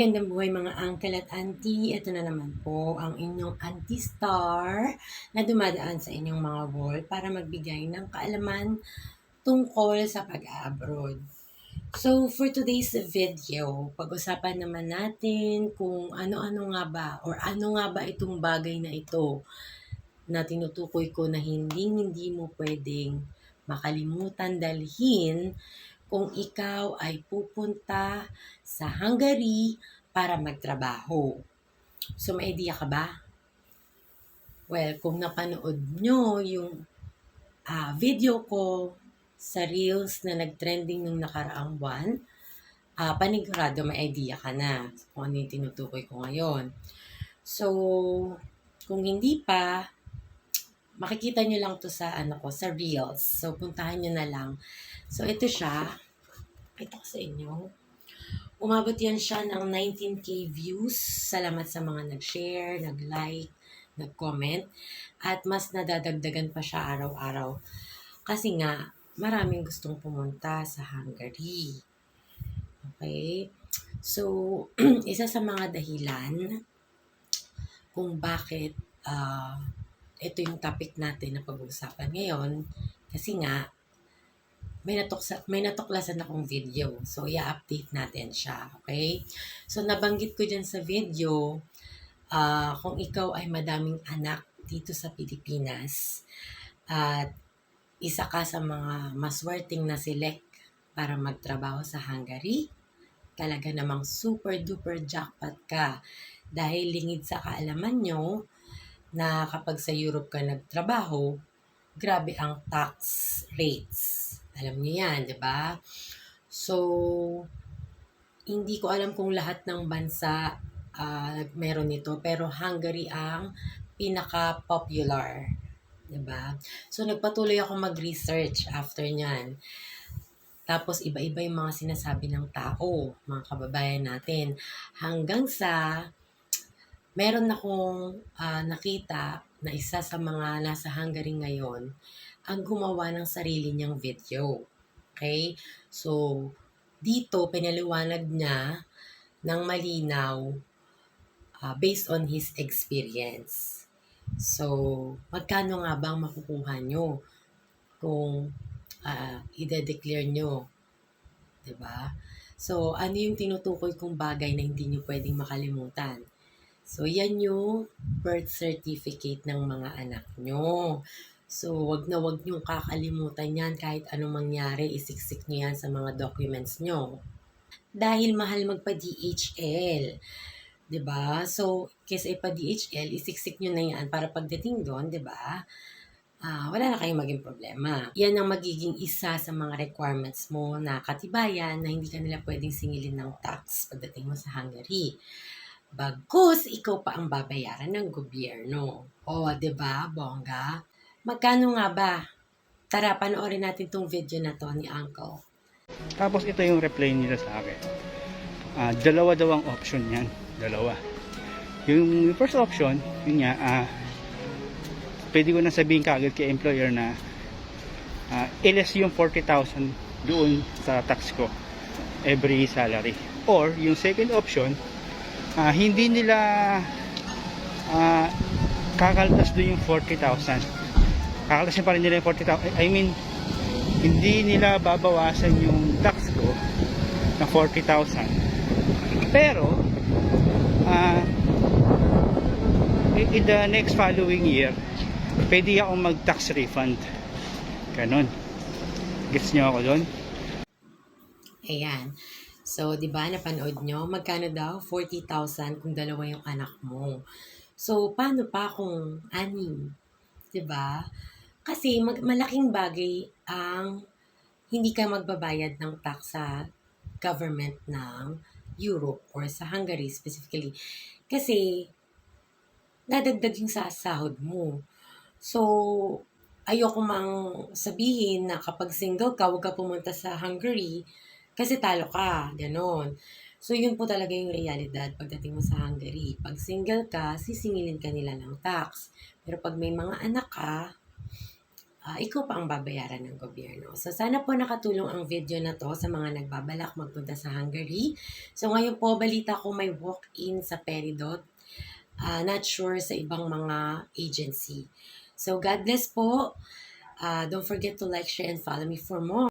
Magandang buhay mga uncle at auntie. Ito na naman po ang inyong auntie star na dumadaan sa inyong mga wall para magbigay ng kaalaman tungkol sa pag-abroad. So, for today's video, pag-usapan naman natin kung ano-ano nga ba or ano nga ba itong bagay na ito na tinutukoy ko na hindi hindi mo pwedeng makalimutan dalhin kung ikaw ay pupunta sa Hungary para magtrabaho. So, may idea ka ba? Well, kung napanood nyo yung ah, video ko sa Reels na nag-trending nung nakaraang buwan, ah, panigurado may idea ka na kung ano yung tinutukoy ko ngayon. So, kung hindi pa, makikita nyo lang to sa ano ko, sa Reels. So, puntahan nyo na lang. So, ito siya. Ito sa inyo. Umabot yan siya ng 19k views. Salamat sa mga nag-share, nag-like, nag-comment. At mas nadadagdagan pa siya araw-araw. Kasi nga, maraming gustong pumunta sa Hungary. Okay? So, isa sa mga dahilan kung bakit ah, ito yung topic natin na pag-uusapan ngayon. Kasi nga, may, natuksa, may natuklasan akong video. So, i-update natin siya. Okay? So, nabanggit ko dyan sa video, ah, kung ikaw ay madaming anak dito sa Pilipinas, at isa ka sa mga maswerteng na select para magtrabaho sa Hungary, talaga namang super duper jackpot ka. Dahil lingid sa kaalaman nyo na kapag sa Europe ka nagtrabaho, grabe ang tax rates. Alam niyo yan, di ba? So, hindi ko alam kung lahat ng bansa ah, meron nito, pero Hungary ang pinaka-popular. ba? So, nagpatuloy ako mag-research after nyan. Tapos, iba-iba yung mga sinasabi ng tao, mga kababayan natin. Hanggang sa, meron akong ah, nakita na isa sa mga nasa Hungary ngayon ang gumawa ng sarili niyang video. Okay? So, dito, pinaliwanag niya ng malinaw ah, based on his experience. So, magkano nga bang makukuha nyo kung uh, ide-declare nyo? 'Di ba? So, ano yung tinutukoy kong bagay na hindi nyo pwedeng makalimutan? So, yan yung birth certificate ng mga anak nyo. So, wag na wag nyo kakalimutan yan kahit anong mangyari, isiksik nyo yan sa mga documents nyo. Dahil mahal magpa-DHL. 'di ba? So, kaysa ipa-DHL, isiksik nyo na yan para pagdating doon, 'di ba? Ah, wala na kayong maging problema. Yan ang magiging isa sa mga requirements mo na katibayan na hindi ka nila pwedeng singilin ng tax pagdating mo sa Hungary. Bagkus, ikaw pa ang babayaran ng gobyerno. O, 'di ba, bongga? Magkano nga ba? Tara, panoorin natin tong video na to ni Uncle. Tapos ito yung reply nila sa akin. Ah, dalawa daw ang option yan. Dalawa. Yung first option, yun nga, ah, pwede ko na sabihin kagad kay employer na ah, iles yung 40,000 doon sa tax ko every salary. Or, yung second option, ah, hindi nila ah, kakaltas doon yung 40,000. Kakaltasin pa rin nila yung 40,000. I mean, hindi nila babawasan yung tax ko na 40,000. Pero, ah, in the next following year, pwede akong mag-tax refund. Ganon. Gets nyo ako doon? Ayan. So, di ba, napanood nyo? Magkano daw? 40,000 kung dalawa yung anak mo. So, paano pa kung anim? Di ba? Kasi mag- malaking bagay ang hindi ka magbabayad ng tax sa government ng Europe or sa Hungary specifically. Kasi, nadagdag yung sa sahod mo. So, ayoko mang sabihin na kapag single ka, huwag ka pumunta sa Hungary kasi talo ka, ganon. So, yun po talaga yung realidad pagdating mo sa Hungary. Pag single ka, sisingilin ka nila ng tax. Pero pag may mga anak ka, ah, ikaw pa ang babayaran ng gobyerno. So sana po nakatulong ang video na to sa mga nagbabalak magpunta sa Hungary. So ngayon po balita ko may walk-in sa Peridot. Ah, not sure sa ibang mga agency. So God bless po. Ah, don't forget to like, share, and follow me for more.